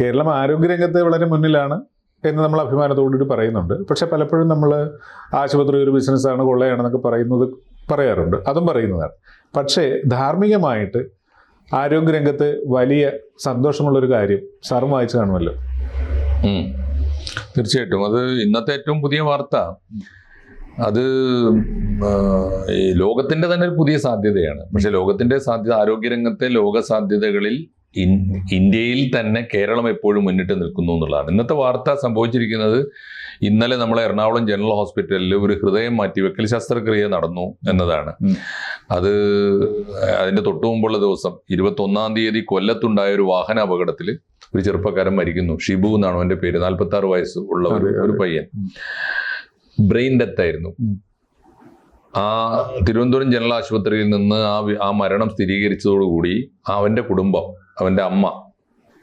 കേരളം ആരോഗ്യരംഗത്ത് വളരെ മുന്നിലാണ് എന്ന് നമ്മൾ അഭിമാനത്തോടുകൂടി പറയുന്നുണ്ട്. പക്ഷെ പലപ്പോഴും നമ്മൾ ആശുപത്രി ഒരു ബിസിനസ്സാണ് കൊള്ളയാണെന്നൊക്കെ പറയുന്നത് പറയാറുണ്ട്. അതും പറയുന്നതാണ്. പക്ഷേ ധാർമ്മികമായിട്ട് ആരോഗ്യരംഗത്ത് വലിയ സന്തോഷമുള്ളൊരു കാര്യം സാറും വായിച്ചു കാണുമല്ലോ. തീർച്ചയായിട്ടും. അത് ഇന്നത്തെ ഏറ്റവും പുതിയ വാർത്ത. അത് ഈ ലോകത്തിന്റെ തന്നെ ഒരു പുതിയ സാധ്യതയാണ്. പക്ഷെ ലോകത്തിന്റെ സാധ്യത ആരോഗ്യരംഗത്തെ ലോക സാധ്യതകളിൽ ഇന്ത്യയിൽ തന്നെ കേരളം എപ്പോഴും മുന്നിട്ട് നിൽക്കുന്നു എന്നുള്ളതാണ്. ഇന്നത്തെ വാർത്ത സംഭവിച്ചിരിക്കുന്നത് ഇന്നലെ നമ്മളെ എറണാകുളം ജനറൽ ഹോസ്പിറ്റലിൽ ഒരു ഹൃദയം മാറ്റിവെക്കൽ ശസ്ത്രക്രിയ നടന്നു എന്നതാണ്. അത് അതിന്റെ തൊട്ടു മുമ്പുള്ള ദിവസം ഇരുപത്തൊന്നാം തീയതി കൊല്ലത്തുണ്ടായ ഒരു വാഹന അപകടത്തിൽ ഒരു ചെറുപ്പക്കാരൻ മരിക്കുന്നു. ഷിബു എന്നാണ് അവന്റെ പേര്. നാൽപ്പത്തി ആറ് വയസ്സ് ഉള്ള ഒരു. പയ്യൻ. ബ്രെയിൻ ഡെത്ത് ആയിരുന്നു ആ തിരുവനന്തപുരം ജനറൽ ആശുപത്രിയിൽ നിന്ന് ആ ആ മരണം സ്ഥിരീകരിച്ചതോടുകൂടി അവന്റെ കുടുംബം അവന്റെ അമ്മ.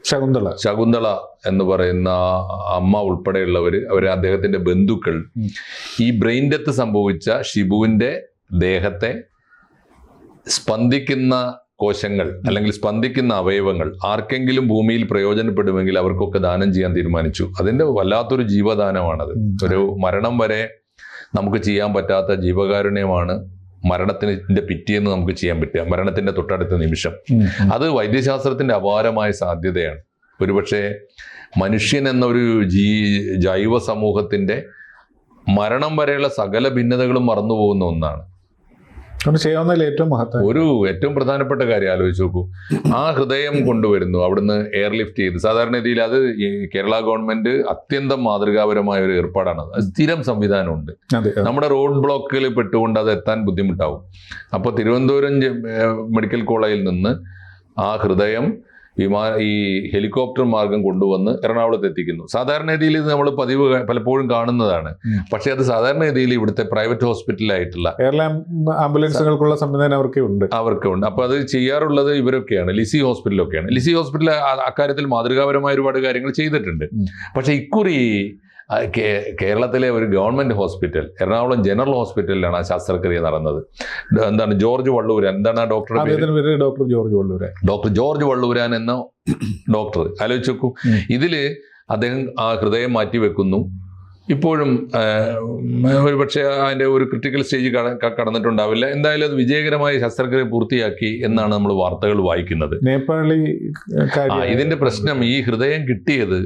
ശകുന്തള. ശകുന്തള എന്ന് പറയുന്ന അമ്മ ഉൾപ്പെടെയുള്ളവർ അവർ അദ്ദേഹത്തിന്റെ ബന്ധുക്കൾ. ഈ ബ്രെയിൻ ഡെത്ത് സംഭവിച്ച ഷിബുവിന്റെ ദേഹത്തെ സ്പന്ദിക്കുന്ന കോശങ്ങൾ അല്ലെങ്കിൽ സ്പന്ദിക്കുന്ന അവയവങ്ങൾ ആർക്കെങ്കിലും ഭൂമിയിൽ പ്രയോജനപ്പെടുമെങ്കിൽ അവർക്കൊക്കെ ദാനം ചെയ്യാൻ തീരുമാനിച്ചു. അതിന്റെ വല്ലാത്തൊരു ജീവദാനമാണത്. ഒരു മരണം വരെ നമുക്ക് ചെയ്യാൻ പറ്റാത്ത ജീവകാരുണ്യമാണ് മരണത്തിന്റെ പിറ്റേന്ന് നമുക്ക് ചെയ്യാൻ പറ്റുക. മരണത്തിന്റെ തൊട്ടടുത്ത നിമിഷം. അത് വൈദ്യശാസ്ത്രത്തിന്റെ അപാരമായ സാധ്യതയാണ്. ഒരുപക്ഷെ മനുഷ്യൻ എന്നൊരു ജീ ജൈവ സമൂഹത്തിന്റെ മരണം വരെയുള്ള സകല ഭിന്നതകളും മറന്നു പോകുന്ന ഒന്നാണ്. ചെയ്യാവുന്നതിൽ ഏറ്റവും മഹത്വം ഒരു ഏറ്റവും പ്രധാനപ്പെട്ട കാര്യം ആലോചിച്ച് നോക്കൂ. ആ ഹൃദയം കൊണ്ടുവരുന്നു അവിടുന്ന് എയർലിഫ്റ്റ് ചെയ്ത്. സാധാരണ രീതിയിൽ അത് കേരള ഗവൺമെന്റ് അത്യന്തം മാതൃകാപരമായ ഒരു ഏർപ്പാടാണ് അത്. സ്ഥിരം സംവിധാനമുണ്ട്. നമ്മുടെ റോഡ് ബ്ലോക്കിൽ പെട്ടുകൊണ്ട് അത് എത്താൻ ബുദ്ധിമുട്ടാവും. അപ്പോൾ തിരുവനന്തപുരം മെഡിക്കൽ കോളേജിൽ നിന്ന് ആ ഹൃദയം വിമാ ഈ ഹെലികോപ്റ്റർ മാർഗം കൊണ്ടുവന്ന് എറണാകുളത്ത് എത്തിക്കുന്നു. സാധാരണ രീതിയിൽ ഇത് നമ്മൾ പതിവ് പലപ്പോഴും കാണുന്നതാണ്. പക്ഷേ അത് സാധാരണ രീതിയിൽ ഇവിടുത്തെ പ്രൈവറ്റ് ഹോസ്പിറ്റലായിട്ടുള്ള കേരള ആംബുലൻസുകൾക്കുള്ള സംവിധാനം അവർക്ക് ഉണ്ട്. അവർക്കുണ്ട്. അപ്പോൾ അത് ചെയ്യാറുള്ളത് ഇവരൊക്കെയാണ്. ലിസി ഹോസ്പിറ്റലൊക്കെയാണ്. ലിസി ഹോസ്പിറ്റൽ അക്കാര്യത്തിൽ മാതൃകാപരമായ ഒരുപാട് കാര്യങ്ങൾ ചെയ്തിട്ടുണ്ട്. പക്ഷേ ഇക്കുറി കേരളത്തിലെ ഒരു ഗവൺമെന്റ് ഹോസ്പിറ്റൽ എറണാകുളം ജനറൽ ഹോസ്പിറ്റലിലാണ് ആ ശസ്ത്രക്രിയ നടന്നത്. എന്താണ് ജോർജ് വള്ളൂരാൻ? എന്താണ് ആ doctor doctor George Valluran. Doctor George Valluran എന്ന ഡോക്ടർ. ആലോചിച്ചു. ഇതിൽ അദ്ദേഹം ആ ഹൃദയം മാറ്റി വെക്കുന്നു ഇപ്പോഴും ഒരു പക്ഷേ അതിന്റെ ഒരു ക്രിട്ടിക്കൽ സ്റ്റേജ് കടന്നിട്ടുണ്ടാവില്ല. എന്തായാലും അത് വിജയകരമായി ശസ്ത്രക്രിയ പൂർത്തിയാക്കി എന്നാണ് നമ്മൾ വാർത്തകൾ വായിക്കുന്നത്. നേപ്പാളി ഇതിന്റെ ഇതിന്റെ പ്രശ്നം ഈ ഹൃദയം കിട്ടിയത്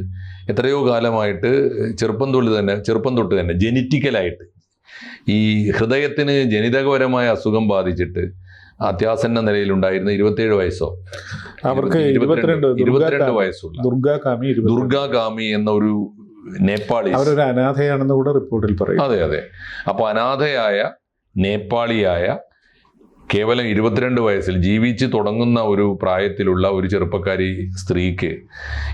എത്രയോ കാലമായിട്ട് ചെറുപ്പം തൊട്ട് തന്നെ ചെറുപ്പം തൊട്ട് തന്നെ ജെനറ്റിക്കലായിട്ട് ഈ ഹൃദയത്തിന് ജനിതകപരമായ അസുഖം ബാധിച്ചിട്ട് അത്യാസന്ന നിലയിലുണ്ടായിരുന്ന ഇരുപത്തിയേഴ് വയസ്സോ അവർക്ക് ഇരുപത്തിരണ്ട് ഇരുപത്തിരണ്ട്. വയസ്സുള്ള ദുർഗാകാമി ദുർഗാകാമി എന്ന ഒരു നേപ്പാളി അവരൊരു അനാഥയാണെന്ന് കൂടെ റിപ്പോർട്ടിൽ പറയും. അതെ അതെ. അപ്പോൾ അനാഥയായ നേപ്പാളിയായ കേവലം ഇരുപത്തിരണ്ട് വയസ്സിൽ ജീവിച്ച് തുടങ്ങുന്ന ഒരു പ്രായത്തിലുള്ള ഒരു ചെറുപ്പക്കാരി സ്ത്രീക്ക്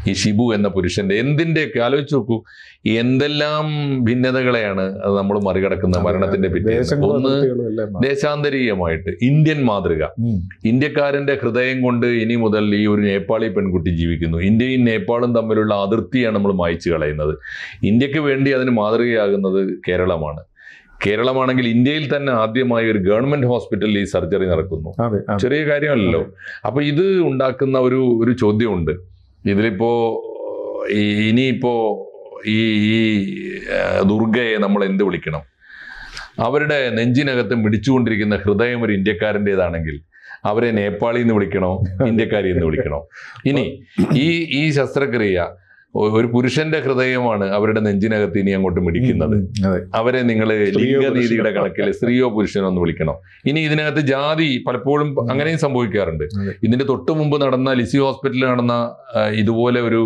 ഈ ഷിബു എന്ന പുരുഷന്റെ എന്തിന്റെയൊക്കെ ആലോചിച്ച് നോക്കൂ എന്തെല്ലാം ഭിന്നതകളെയാണ് അത് നമ്മൾ മറികടക്കുന്ന മരണത്തിന്റെ പിന്നെ ഒന്ന്. ദേശാന്തരീയമായിട്ട് ഇന്ത്യൻ മാതൃക. ഇന്ത്യക്കാരന്റെ ഹൃദയം കൊണ്ട് ഇനി മുതൽ ഈ ഒരു നേപ്പാളി പെൺകുട്ടി ജീവിക്കുന്നു. ഇന്ത്യയും നേപ്പാളും തമ്മിലുള്ള അതിർത്തിയാണ് നമ്മൾ മായ്ച്ചു കളയുന്നത്. ഇന്ത്യയ്ക്ക് വേണ്ടി അതിന് മാതൃകയാകുന്നത് കേരളമാണ്. കേരളമാണെങ്കിൽ ഇന്ത്യയിൽ തന്നെ ആദ്യമായി ഒരു ഗവൺമെന്റ് ഹോസ്പിറ്റലിൽ ഈ സർജറി നടക്കുന്നു. ചെറിയ കാര്യമല്ലല്ലോ. അപ്പൊ ഇത് ഉണ്ടാക്കുന്ന ഒരു ഒരു ചോദ്യമുണ്ട്. ഇതിലിപ്പോ ഇനിയിപ്പോ ഈ ഈ ദുർഗയെ നമ്മൾ എന്ത് വിളിക്കണം? അവരുടെ നെഞ്ചിനകത്ത് മിടിച്ചുകൊണ്ടിരിക്കുന്ന ഹൃദയം ഒരു ഇന്ത്യക്കാരന്റെതാണെങ്കിൽ അവരെ നേപ്പാളി എന്ന് വിളിക്കണോ ഇന്ത്യക്കാരി എന്ന് വിളിക്കണോ? ഇനി ഈ ഈ ശസ്ത്രക്രിയ ഒരു പുരുഷന്റെ ഹൃദയമാണ് അവരുടെ നെഞ്ചിനകത്ത് ഇനി അങ്ങോട്ട് മിടിക്കുന്നത്. അവരെ നിങ്ങൾ ലിംഗനീതിയുടെ? കണക്കിൽ സ്ത്രീയോ പുരുഷനോ എന്ന് വിളിക്കണം. ഇനി ഇതിനകത്ത് ജാതി പലപ്പോഴും അങ്ങനെയും സംഭവിക്കാറുണ്ട്. ഇതിന്റെ തൊട്ട് മുമ്പ് നടന്ന ലിസി ഹോസ്പിറ്റലിൽ നടന്ന ഇതുപോലെ ഒരു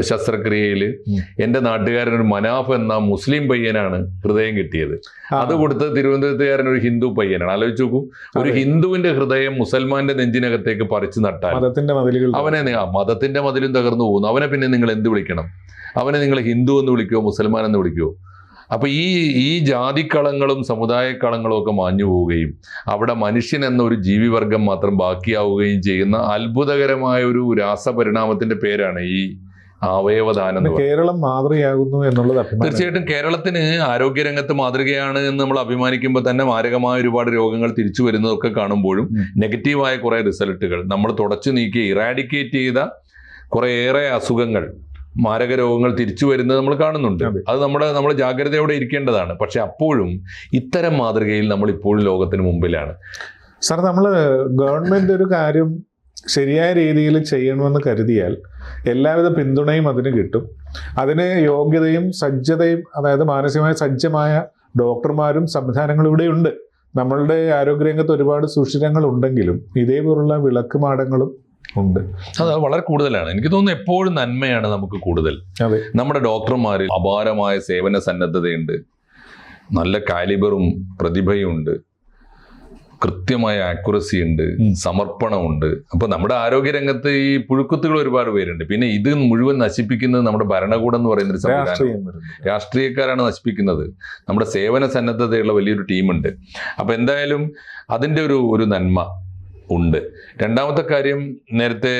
ശസ്ത്രക്രിയയിൽ എന്റെ എന്റെ നാട്ടുകാരൻ ഒരു മനാഫ് എന്ന മുസ്ലിം പയ്യനാണ് ഹൃദയം കിട്ടിയത്. അത് കൊടുത്ത് തിരുവനന്തപുരത്തുകാരൻ ഒരു ഹിന്ദു പയ്യനാണ്. ആലോചിച്ച് നോക്കൂ. ഒരു. ഹിന്ദുവിന്റെ ഹൃദയം മുസൽമാന്റെ നെഞ്ചിനകത്തേക്ക് പറിച്ചു നട്ടാൽ അവനെ മതത്തിന്റെ മതിലും തകർന്നു പോകുന്നു. അവനെ പിന്നെ നിങ്ങൾ എന്ത് വിളിക്കണം? അവനെ നിങ്ങൾ ഹിന്ദു എന്ന് വിളിക്കുമോ മുസൽമാൻ എന്ന് വിളിക്കുമോ അപ്പൊ ഈ ഈ ജാതിക്കളങ്ങളും സമുദായക്കളങ്ങളും ഒക്കെ മാഞ്ഞു പോവുകയും അവിടെ മനുഷ്യൻ എന്ന ഒരു ജീവിവർഗം മാത്രം ബാക്കിയാവുകയും ചെയ്യുന്ന അത്ഭുതകരമായ ഒരു രാസപരിണാമത്തിന്റെ പേരാണ് ഈ അവയവദാനം. കേരളം മാതൃകയാകുന്നു എന്നുള്ളത് തീർച്ചയായിട്ടും കേരളത്തിന് ആരോഗ്യരംഗത്ത് മാതൃകയാണ് എന്ന് നമ്മൾ അഭിമാനിക്കുമ്പോൾ തന്നെ മാരകമായ ഒരുപാട് രോഗങ്ങൾ തിരിച്ചു വരുന്നതൊക്കെ കാണുമ്പോഴും നെഗറ്റീവായ കുറേ റിസൾട്ടുകൾ. നമ്മൾ തുടച്ചു നീക്കി ഇറാഡിക്കേറ്റ് ചെയ്ത കുറേയേറെ അസുഖങ്ങൾ മാരക രോഗങ്ങൾ തിരിച്ചു വരുന്നത് നമ്മൾ കാണുന്നുണ്ട്. അത്. നമ്മുടെ നമ്മൾ ജാഗ്രതയോടെ ഇരിക്കേണ്ടതാണ്. പക്ഷെ അപ്പോഴും ഇത്തരം മാതൃകയിൽ നമ്മൾ ഇപ്പോഴും ലോകത്തിന് മുമ്പിലാണ്. സാർ നമ്മൾ ഗവൺമെന്റ് ഒരു കാര്യം ശരിയായ രീതിയിൽ ചെയ്യണമെന്ന് കരുതിയാൽ എല്ലാവിധ പിന്തുണയും അതിന് കിട്ടും. അതിന് യോഗ്യതയും സജ്ജതയും അതായത് മാനസികമായ സജ്ജമായ ഡോക്ടർമാരും സംവിധാനങ്ങളും ഇവിടെയുണ്ട് നമ്മളുടെ ആരോഗ്യരംഗത്ത് ഒരുപാട് സുഷിരങ്ങൾ ഉണ്ടെങ്കിലും ഇതേപോലുള്ള വിളക്കുമാടങ്ങളും ഉണ്ട്. അത് വളരെ കൂടുതലാണ്. എനിക്ക് തോന്നുന്നു എപ്പോഴും നന്മയാണ് നമുക്ക് കൂടുതൽ. അതെ. നമ്മുടെ ഡോക്ടർമാരിൽ അപാരമായ സേവന സന്നദ്ധതയുണ്ട്. നല്ല കാലിബറും പ്രതിഭയുമുണ്ട് കൃത്യമായ ആക്യുറസി ഉണ്ട്. സമർപ്പണമുണ്ട്. അപ്പൊ നമ്മുടെ ആരോഗ്യരംഗത്ത് ഈ പുഴുക്കുത്തുകൾ ഒരുപാട് പേരുണ്ട്. പിന്നെ ഇത് മുഴുവൻ നശിപ്പിക്കുന്നത് നമ്മുടെ ഭരണകൂടം എന്ന് പറയുന്ന ഒരു സംവിധാനം. രാഷ്ട്രീയക്കാരാണ് നശിപ്പിക്കുന്നത്. നമ്മുടെ സേവന സന്നദ്ധതയുള്ള വലിയൊരു ടീമുണ്ട്. അപ്പൊ എന്തായാലും അതിന്റെ ഒരു ഒരു നന്മ. ഉണ്ട്. രണ്ടാമത്തെ കാര്യം നേരത്തെ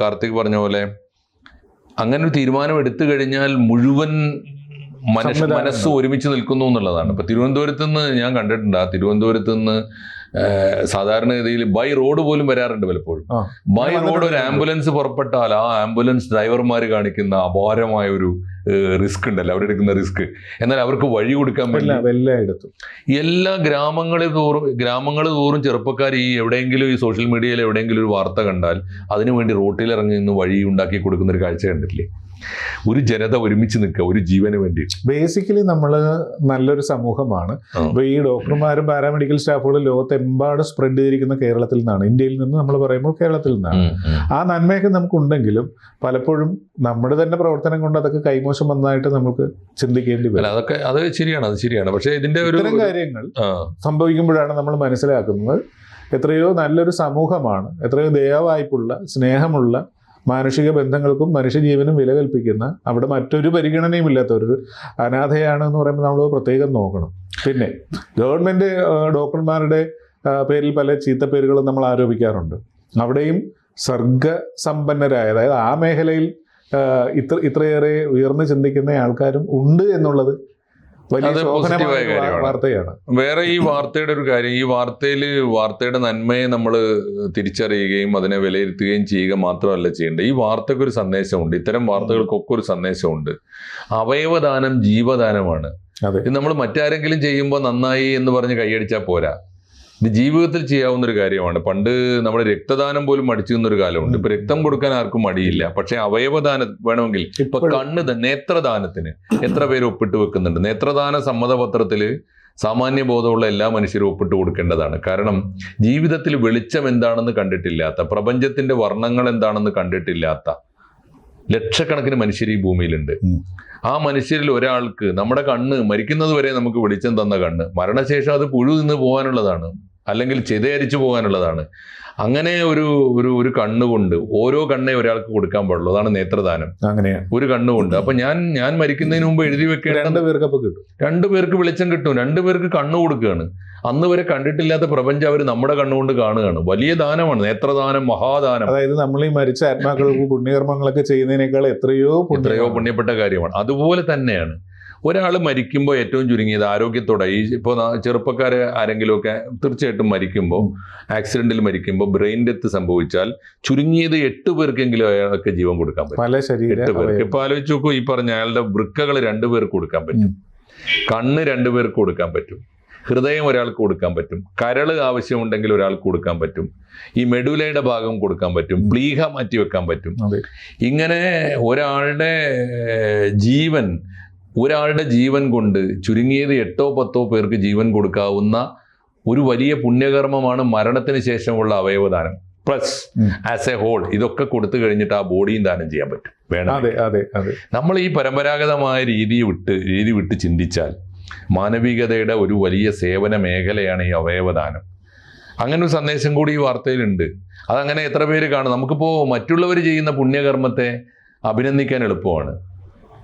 കാർത്തിക് പറഞ്ഞ പോലെ അങ്ങനെ ഒരു തീരുമാനം എടുത്തു കഴിഞ്ഞാൽ മുഴുവൻ മനസ്സ് മനസ്സ് ഒരുമിച്ച് നിൽക്കുന്നു എന്നുള്ളതാണ്. ഇപ്പൊ തിരുവനന്തപുരത്ത് നിന്ന് ഞാൻ കണ്ടിട്ടുണ്ട്. ആ തിരുവനന്തപുരത്ത് നിന്ന് സാധാരണഗതിയിൽ ബൈ റോഡ് പോലും വരാറുണ്ട് പലപ്പോഴും. ബൈ റോഡ് ഒരു ആംബുലൻസ് പുറപ്പെട്ടാൽ ആ ആംബുലൻസ് ഡ്രൈവർമാർ കാണിക്കുന്ന അപാരമായ ഒരു റിസ്ക് ഉണ്ടല്ലോ. അവരെടുക്കുന്ന റിസ്ക് എന്നാൽ അവർക്ക് വഴി കൊടുക്കാൻ പറ്റില്ല എല്ലായിടത്തും എല്ലാ ഗ്രാമങ്ങളിൽ തോറും ഗ്രാമങ്ങൾ തോറും ചെറുപ്പക്കാർ ഈ എവിടെയെങ്കിലും ഈ സോഷ്യൽ മീഡിയയിൽ എവിടെയെങ്കിലും ഒരു വാർത്ത കണ്ടാൽ അതിനുവേണ്ടി റോട്ടിൽ ഇറങ്ങി നിന്ന് വഴി ഉണ്ടാക്കി കൊടുക്കുന്ന ഒരു കാഴ്ച കണ്ടിട്ടില്ലേ? ഒരു ജനത ഒരുമിച്ച് നിൽക്കുക ഒരു ജീവന് വേണ്ടി ബേസിക്കലി നമ്മൾ നല്ലൊരു സമൂഹമാണ്. അപ്പോൾ അപ്പൊ ഈ ഡോക്ടർമാരും പാരാമെഡിക്കൽ സ്റ്റാഫുകളും ലോകത്തെമ്പാടും സ്പ്രെഡ് ചെയ്തിരിക്കുന്ന കേരളത്തിൽ നിന്നാണ്. ഇന്ത്യയിൽ നിന്ന് നമ്മൾ പറയുമ്പോൾ കേരളത്തിൽ നിന്നാണ്. ആ നന്മയൊക്കെ നമുക്കുണ്ടെങ്കിലും പലപ്പോഴും നമ്മുടെ തന്നെ പ്രവർത്തനം കൊണ്ട് അതൊക്കെ കൈമോശം വന്നതായിട്ട് നമുക്ക് ചിന്തിക്കേണ്ടി വരും. അതൊക്കെ അത് ശരിയാണ് അത് ശരിയാണ്. പക്ഷേ ഇതിന്റെ ഒരു കാര്യങ്ങൾ സംഭവിക്കുമ്പോഴാണ് നമ്മൾ മനസ്സിലാക്കുന്നത് എത്രയോ നല്ലൊരു സമൂഹമാണ്. എത്രയോ ദയവായ്പുള്ള സ്നേഹമുള്ള മാനുഷിക ബന്ധങ്ങൾക്കും മനുഷ്യജീവനും വില കൽപ്പിക്കുന്ന അവിടെ മറ്റൊരു പരിഗണനയും ഇല്ലാത്ത ഒരു അനാഥയാണ് എന്ന് പറയുമ്പോൾ നമ്മൾ പ്രത്യേകം നോക്കണം. പിന്നെ ഗവൺമെന്റ് ഡോക്ടർമാരുടെ പേരിൽ പല ചീത്ത പേരുകളും നമ്മൾ ആരോപിക്കാറുണ്ട്. അവിടെയും സർഗസമ്പന്നരായ അതായത് ആ മേഖലയിൽ ഇത്ര ഇത്രയേറെ ഉയർന്ന് ചിന്തിക്കുന്ന ആൾക്കാരും ഉണ്ട് എന്നുള്ളത് വാർത്തയാണ്. വേറെ ഈ വാർത്തയുടെ ഒരു കാര്യം ഈ വാർത്തയിൽ വാർത്തയുടെ നന്മയെ നമ്മൾ തിരിച്ചറിയുകയും അതിനെ വിലയിരുത്തുകയും ചെയ്യുക മാത്രമല്ല ചെയ്യേണ്ടത്. ഈ വാർത്തയ്ക്ക് ഒരു സന്ദേശമുണ്ട്. ഇത്തരം വാർത്തകൾക്കൊക്കെ ഒരു സന്ദേശമുണ്ട്. അവയവദാനം ജീവദാനമാണ്. ഇത് നമ്മൾ മറ്റാരെങ്കിലും ചെയ്യുമ്പോൾ നന്നായി എന്ന് പറഞ്ഞ് കൈയടിച്ചാൽ പോരാ. ഇത് ജീവിതത്തിൽ ചെയ്യാവുന്ന ഒരു കാര്യമാണ്. പണ്ട് നമ്മുടെ രക്തദാനം പോലും മടിച്ചു നിന്നൊരു കാലമുണ്ട്. ഇപ്പൊ രക്തം കൊടുക്കാൻ ആർക്കും മടിയില്ല. പക്ഷെ അവയവദാനം വേണമെങ്കിൽ ഇപ്പൊ കണ്ണ് നേത്രദാനത്തിന് എത്ര പേര് ഒപ്പിട്ട് വെക്കുന്നുണ്ട്? നേത്രദാന സമ്മതപത്രത്തിൽ സാമാന്യ ബോധമുള്ള എല്ലാ മനുഷ്യരും ഒപ്പിട്ട് കൊടുക്കേണ്ടതാണ്. കാരണം ജീവിതത്തിൽ വെളിച്ചം എന്താണെന്ന് കണ്ടിട്ടില്ലാത്ത പ്രപഞ്ചത്തിന്റെ വർണങ്ങൾ എന്താണെന്ന് കണ്ടിട്ടില്ലാത്ത ലക്ഷക്കണക്കിന് മനുഷ്യർ ഈ ഭൂമിയിലുണ്ട്. ആ മനുഷ്യരിൽ ഒരാൾക്ക് നമ്മുടെ കണ്ണ് മരിക്കുന്നത് വരെ നമുക്ക് വെളിച്ചം തന്ന കണ്ണ് മരണശേഷം അത് പുഴു നിന്ന് പോകാനുള്ളതാണ്. അല്ലെങ്കിൽ ചിതയരിച്ചു പോകാനുള്ളതാണ്. അങ്ങനെ ഒരു ഒരു ഒരു കണ്ണുകൊണ്ട് ഓരോ കണ്ണേ ഒരാൾക്ക് കൊടുക്കാൻ പാടുള്ളൂ. അതാണ് നേത്രദാനം. അങ്ങനെയാണ്. ഒരു കണ്ണുകൊണ്ട് അപ്പൊ ഞാൻ ഞാൻ മരിക്കുന്നതിന് മുമ്പ് എഴുതി വെക്കേണ്ട രണ്ടു പേർക്ക് അപ്പൊ കിട്ടും. രണ്ടു പേർക്ക് വെളിച്ചം കിട്ടും. രണ്ടു പേർക്ക് കണ്ണു കൊടുക്കുകയാണ്. അന്ന് വരെ കണ്ടിട്ടില്ലാത്ത പ്രപഞ്ചം അവർ നമ്മുടെ കണ്ണുകൊണ്ട് കാണുകയാണ്. വലിയ ദാനമാണ്. നേത്രദാനം മഹാദാനം. അതായത് നമ്മൾ ഈ മരിച്ച ആത്മാക്കൾക്ക് പുണ്യകർമ്മങ്ങളൊക്കെ ചെയ്യുന്നതിനേക്കാൾ എത്രയോ എത്രയോ പുണ്യപ്പെട്ട കാര്യമാണ്. അതുപോലെ തന്നെയാണ്. ഒരാൾ മരിക്കുമ്പോൾ ഏറ്റവും ചുരുങ്ങിയത് ആരോഗ്യത്തോടെ. ഈ ഇപ്പോൾ ചെറുപ്പക്കാർ ആരെങ്കിലുമൊക്കെ തീർച്ചയായിട്ടും മരിക്കുമ്പോൾ. ആക്സിഡന്റിൽ മരിക്കുമ്പോൾ ബ്രെയിൻ ഡെത്ത് സംഭവിച്ചാൽ ചുരുങ്ങിയത് എട്ട് പേർക്കെങ്കിലും അയാൾക്ക് ജീവൻ കൊടുക്കാൻ പറ്റും. എട്ട് പേർക്ക്. അവയവം. ഇപ്പൊ ആലോചിച്ച് നോക്കൂ ഈ പറഞ്ഞ അയാളുടെ വൃക്കകൾ രണ്ടു പേർക്ക് കൊടുക്കാൻ പറ്റും. കണ്ണ് രണ്ടു പേർക്ക് കൊടുക്കാൻ പറ്റും. ഹൃദയം ഒരാൾക്ക് കൊടുക്കാൻ പറ്റും. കരൾ ആവശ്യമുണ്ടെങ്കിൽ ഒരാൾക്ക് കൊടുക്കാൻ പറ്റും. ഈ മെഡുലയുടെ ഭാഗം കൊടുക്കാൻ പറ്റും. പ്ലീഹ മാറ്റി വെക്കാൻ പറ്റും. ഇങ്ങനെ ഒരാളുടെ ജീവൻ ഒരാളുടെ ജീവൻ കൊണ്ട് ചുരുങ്ങിയത് എട്ടോ പത്തോ പേർക്ക് ജീവൻ കൊടുക്കാവുന്ന ഒരു വലിയ പുണ്യകർമ്മമാണ് മരണത്തിന് ശേഷമുള്ള അവയവദാനം. പ്ലസ് ആസ് എ ഹോൾ ഇതൊക്കെ കൊടുത്തു കഴിഞ്ഞിട്ട് ആ ബോഡിയും ദാനം ചെയ്യാൻ പറ്റും. വേണം. അതെ അതെ അതെ. നമ്മൾ ഈ പരമ്പരാഗതമായ രീതി വിട്ട് രീതി വിട്ട് ചിന്തിച്ചാൽ മാനവികതയുടെ ഒരു വലിയ സേവന മേഖലയാണ് ഈ അവയവദാനം. അങ്ങനെ ഒരു സന്ദേശം കൂടി ഈ വാർത്തയിലുണ്ട്. അതങ്ങനെ എത്ര പേര് കാണും? നമുക്കിപ്പോൾ മറ്റുള്ളവർ ചെയ്യുന്ന പുണ്യകർമ്മത്തെ അഭിനന്ദിക്കാൻ എളുപ്പമാണ്.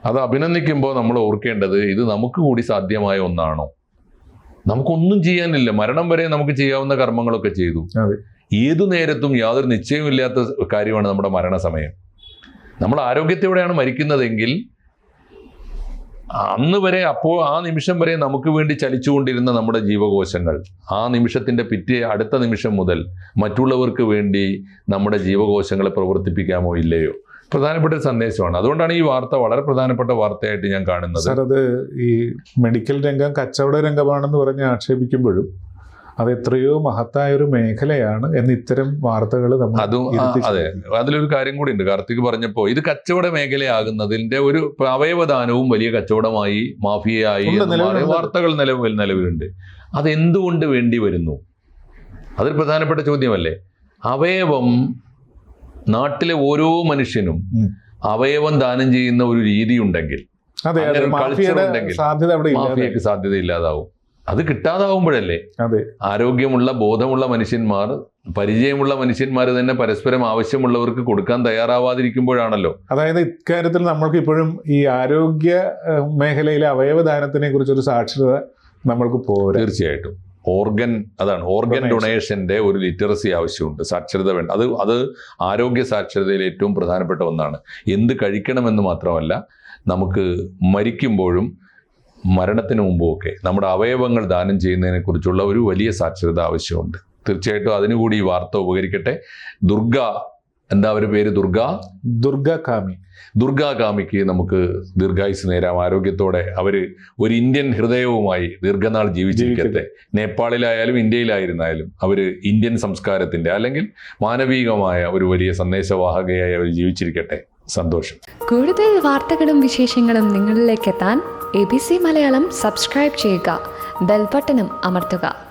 അത് അഭിനന്ദിക്കുമ്പോൾ നമ്മൾ ഓർക്കേണ്ടത് ഇത് നമുക്ക് കൂടി സാധ്യമായ ഒന്നാണോ? നമുക്കൊന്നും ചെയ്യാനില്ല. മരണം വരെ നമുക്ക് ചെയ്യാവുന്ന കർമ്മങ്ങളൊക്കെ ചെയ്തു. ഏതു നേരത്തും യാതൊരു നിശ്ചയമില്ലാത്ത കാര്യമാണ് നമ്മുടെ മരണസമയം. നമ്മൾ ആരോഗ്യത്തോടെയാണ് മരിക്കുന്നതെങ്കിൽ അന്ന് വരെ അപ്പോൾ ആ നിമിഷം വരെ നമുക്ക് വേണ്ടി ചലിച്ചുകൊണ്ടിരുന്ന നമ്മുടെ ജീവകോശങ്ങൾ ആ നിമിഷത്തിന്റെ പിറ്റേ അടുത്ത നിമിഷം മുതൽ മറ്റുള്ളവർക്ക് വേണ്ടി നമ്മുടെ ജീവകോശങ്ങളെ പ്രവർത്തിപ്പിക്കാമോ ഇല്ലയോ? പ്രധാനപ്പെട്ട ഒരു സന്ദേശമാണ്. അതുകൊണ്ടാണ് ഈ വാർത്ത വളരെ പ്രധാനപ്പെട്ട വാർത്തയായിട്ട് ഞാൻ കാണുന്നത്. സാർ അത് ഈ മെഡിക്കൽ രംഗം കച്ചവട രംഗമാണെന്ന് പറഞ്ഞ് ആക്ഷേപിക്കുമ്പോഴും അത് എത്രയോ മഹത്തായ ഒരു മേഖലയാണ് എന്ന് ഇത്തരം വാർത്തകൾ നമ്മൾ അതും അതെ. അതിലൊരു കാര്യം കൂടി ഉണ്ട്. കാർത്തിക് പറഞ്ഞപ്പോൾ ഇത് കച്ചവട മേഖലയാകുന്നതിന്റെ ഒരു അവയവദാനവും വലിയ കച്ചവടമായി മാഫിയയായി. വാർത്തകൾ നിലവിൽ നിലവിലുണ്ട്. അതെന്തുകൊണ്ട് വേണ്ടി വരുന്നു? അതൊരു പ്രധാനപ്പെട്ട ചോദ്യമല്ലേ? അവയവം നാട്ടിലെ ഓരോ മനുഷ്യനും. അവയവം ദാനം ചെയ്യുന്ന ഒരു രീതി ഉണ്ടെങ്കിൽ മാഫിയക്ക് സാധ്യത ഇല്ലാതാവും അത്. കിട്ടാതാവുമ്പോഴല്ലേ? അതെ. ആരോഗ്യമുള്ള ബോധമുള്ള മനുഷ്യന്മാർ പരിചയമുള്ള മനുഷ്യന്മാർ തന്നെ പരസ്പരം ആവശ്യമുള്ളവർക്ക് കൊടുക്കാൻ തയ്യാറാവാതിരിക്കുമ്പോഴാണല്ലോ. അതായത് ഇക്കാര്യത്തിൽ നമ്മൾക്ക് ഇപ്പോഴും ഈ ആരോഗ്യ മേഖലയിലെ അവയവദാനത്തിനെ കുറിച്ചൊരു സാക്ഷരത നമ്മൾക്ക് പോരാ. തീർച്ചയായിട്ടും. ഓർഗൻ അതാണ് ഓർഗൻ. ഡൊണേഷന്റെ ഒരു ലിറ്ററസി ആവശ്യമുണ്ട് സാക്ഷരത വേണ്ട. അത് അത് ആരോഗ്യ സാക്ഷരതയിൽ ഏറ്റവും പ്രധാനപ്പെട്ട ഒന്നാണ്. എന്ത് കഴിക്കണമെന്ന് മാത്രമല്ല നമുക്ക് മരിക്കുമ്പോഴും മരണത്തിന് മുമ്പുമൊക്കെ നമ്മുടെ അവയവങ്ങൾ ദാനം ചെയ്യുന്നതിനെ കുറിച്ചുള്ള ഒരു വലിയ സാക്ഷരത ആവശ്യമുണ്ട്. തീർച്ചയായിട്ടും അതിനുകൂടി ഈ വാർത്ത ഉപകരിക്കട്ടെ. ദുർഗ എന്താ അവരുടെ പേര്? ദുർഗ? ദുർഗ കാമി ദുർഗാകാമിക്ക് നമുക്ക് ദീർഘായുസ് നേരാം. ആരോഗ്യത്തോടെ അവർ ഒരു ഇന്ത്യൻ ഹൃദയവുമായി ദീർഘനാൾ ജീവിച്ചിരിക്കട്ടെ. നേപ്പാളിലായാലും ഇന്ത്യയിലായിരുന്നാലും അവർ ഇന്ത്യൻ സംസ്കാരത്തിന്റെ അല്ലെങ്കിൽ മാനവികമായ ഒരു വലിയ സന്ദേശവാഹകയായി അവർ ജീവിച്ചിരിക്കട്ടെ. സന്തോഷം. കൂടുതൽ വാർത്തകളും വിശേഷങ്ങളും നിങ്ങളിലേക്ക് എത്താൻ A B C Malayalam subscribe ചെയ്യുക. ബെൽബട്ടനും അമർത്തുക.